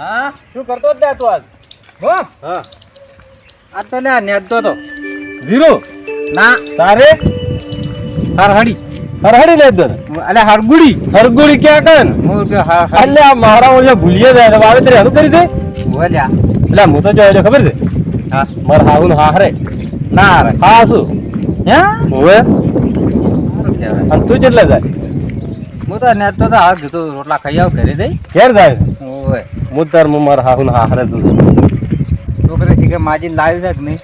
હા? શું કરતો જ તું આજ? હો? હા. આ તો લે નેદતો તો ઝીરો? ના. તારે? હરહડી હરહડી લે દન અલે હરગુડી. હરગુડી ક્યાં કન હું કે હા હા. આ મારા ઓલે ભૂલીએ જાય તો વાવેતર હરુ કરી દે. બોલ્યા એટલે હું તો જોયો ખબર છે? હા. મારા હા હરે. ના રે હા શું? હે? કહેવાય. અને તું કેટલે જાય? હું તો નેદતો તો હા જતો રોટલા ખાઈ આવ ઘરે દઈ ઘેર જાય? ઓય હું તાર હું મારા હાહુ હા હરે તું છોકરી કે માજી લાવી છે કે નહીં?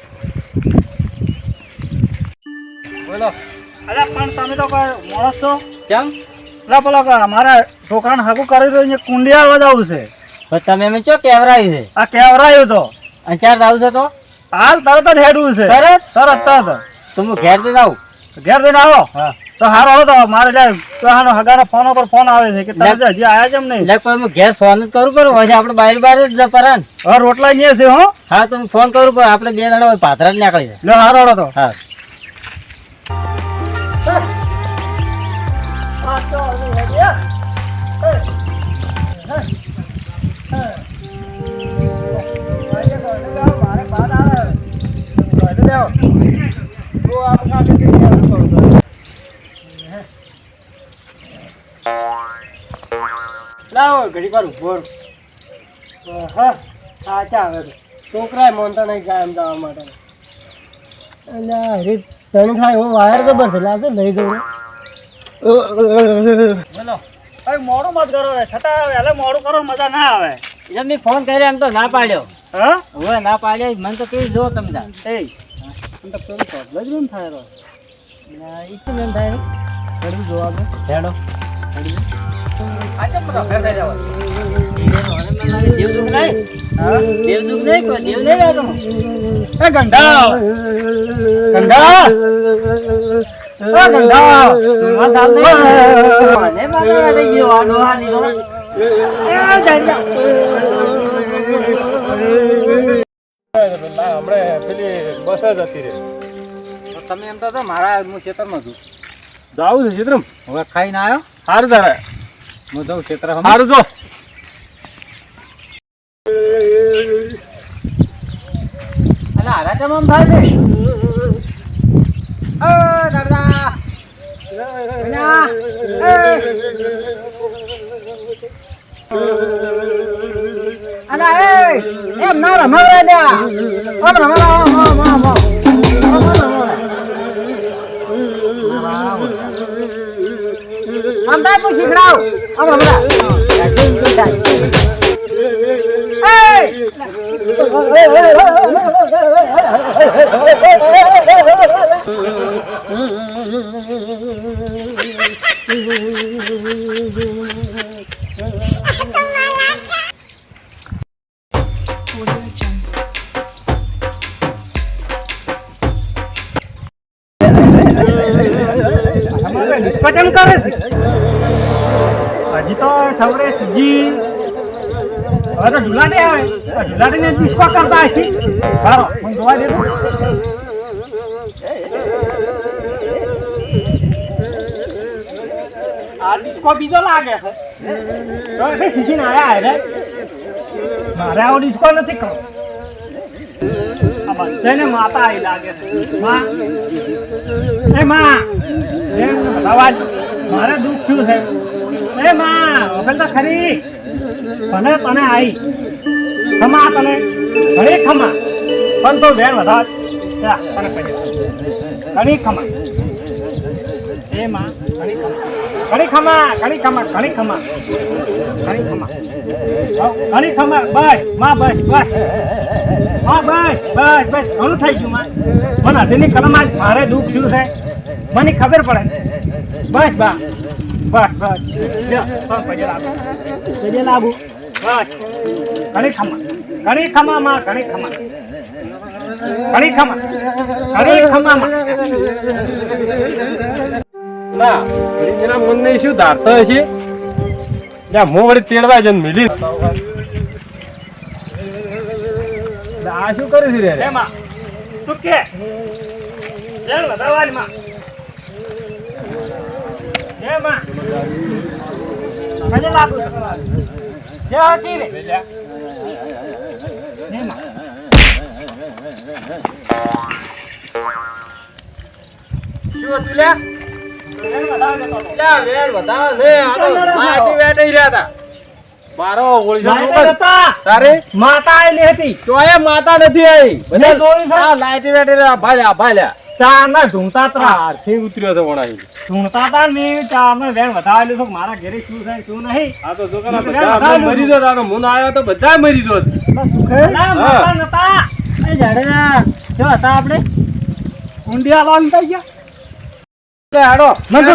બોલો. અરે પણ તમે તો માણસ છો? ચમ? એટલે બોલો અમારા છોકરાને હાકું કરી રહ્યો છે કુંડિયા વધાવું છે. પણ તમે એમ ચો કેવરાયું છે? આ કેવરાયું તો. અંચાર આવું છે તો? હાલ તરત જ હેડવું છે. તરત? તરત તરત. તો હું ઘેર જઈને આવું. ઘેર દઈને આવો. હા. તો હારો હો તો મારે જાય તો હાનો હગાનો ફોન ઉપર ફોન આવે છે કે તમે હજી આયા કેમ નહીં? કોઈ હું ઘેર ફોન જ કરું પડે પછી આપણે બહાર બહાર જ જપરાન હવે રોટલા અહીંયા છે હો? હા તો ફોન કરું પણ આપણે બે જણા હોય પાથરા જ નીકળી જાય. લે હારો હો. તો હા. લાવો ઘડી વાર ઊભો હા સાચા આવે છોકરાએ મોનતા નહીં કાયમ જવા માટે. એટલે હરી તને થાય એવો વાયર ખબર છે લાવજો લઈ જવું બોલો. હવે મોડું મત કરો છતાં એટલે મોડું કરો મજા ના આવે. એટલે મેં ફોન કર્યો એમ તો ના પાડ્યો. હા? હવે ના પાડ્યો મને તો કેવી જો તમે તાર એ આમ તો પેલું પ્રોબ્લેમ થાય રહ્યો. ઈચ્છું એમ થાય? જોવા દો. હેડો. હમણે પેલી બસ જ હતી રે. તમે એમ તો મારા હું ખેતરમાં છું જાવું છે ચિત્રમ હવે ખાઈને આવ્યો સારું તારે હું જાઉં હમ. સારું જો હારા કેમ થાય છે અ, દાદા. કન્યા. એ. અલા, એ. એમ ના રમાડવા દ્યા. આમ આમ થાય શીખડાવ. આમ રમડા. પટન કરે છે. હજી તો સવારે સીજી હવે તો ઢુલાટી આવે. તો ઢુલાટીને ડિસ્કો કરતા હશે. સારો હું જોવા દેતો આ ડિસ્કો બીજો લાગે છે. તો એટલે સીસીને આવ્યા મારે આવો ડિસ્કો નથી કરવો. બધાને માતા આવી લાગે છે. એ માં. અવાજ. મારે દુઃખ શું છે. એ માં વખત તો ખરી. ભલે તને આવી ખમા તને. ઘણી ખમા. પણ તો વેર વધાર. તને ઘણી ખમા. એ માં. ઘણી ખમા ઘણી ખમા ઘણી ખમા ઘણી ખમા ઘણી ખમા બસ, માં, બસ બસ. હા બસ બસ બસ. ઘણું થઈ ગયું, માં. મને હદની કલમ આજ મારે દુઃખ શું છે. મને ખબર પડે. બસ, બા. બસ બસ. લાગુ. બસ. ઘણી ખમા ઘણી ખમા માં ઘણી ખમા ઘણી ખમા ઘણી ખમા માં. ના એના મનને શું ધારતો હશે? યા મો વળી તેડવા જન મિલી. આ શું કરે છે રે? માં તું કે? ચાલ વધારવાની માં. શું હતું લ્યા મારો તારે? માતા આયેલી હતી. તો એ માતા નથી આવી મેં જોયું છે. આ લાઈટ ભાલ્યા ભાલ્યા. ચારના ઝૂમતા ત્રા આરથી ઉતર્યો છે વણાઈ. ઝૂમતા તા ને ચારનો વેણ વધારેલું છે મારા ઘરે શું થાય શું નહીં. આ તો છોકરા બધા મરી દો હું ના આવ્યો તો બધા મરી દો ના, માતા નતા. એ જાડેજા જો હતા આપણે. ઊંડિયા લાલ થઈ ગયા. હાડો મન તો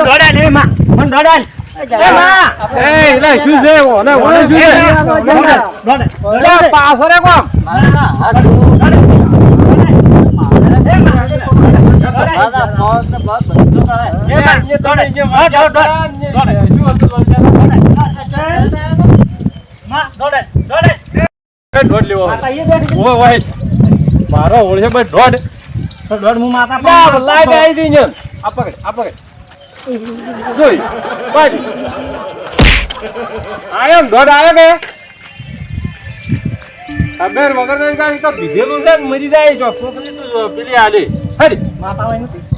માં મન એ માં એ શું છે? શું છે? પાછો રે કોમ. દોઢ મારો ઓળશે ભાઈ દોઢ ના લાઈટ આવી ગઈ ને આ પકડ આ પકડ. જોઈ આયો ને આવ્યો કે? ખબર વગર નહીં કાંઈ તો બીજેલું છે મરી જાય જો છોકરી તો પેલી આલી હરી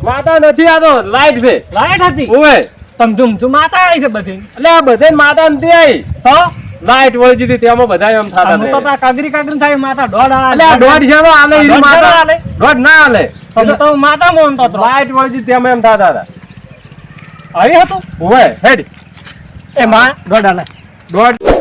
માતા નથી આ તો લાઈટ છે. લાઈટ હતી? ઓય તમ તું તું માતા આવી છે બધી? એટલે આ બધે માતા નથી આવી તો લાઈટ વળી હતી તેમાં બધા એમ થતા હું તો. તા કાગરી કાગરી થાય માતા દોડ આલે. દોઢ છે આલે ઈ માતા. આલે. દોડ ના આલે. તો તો માતા મોન તો લાઈટ વળજી તેમાં એમ થતા હતા. આવી હતું? હોય હેડ. એ માં દોડ આલે. દોઢ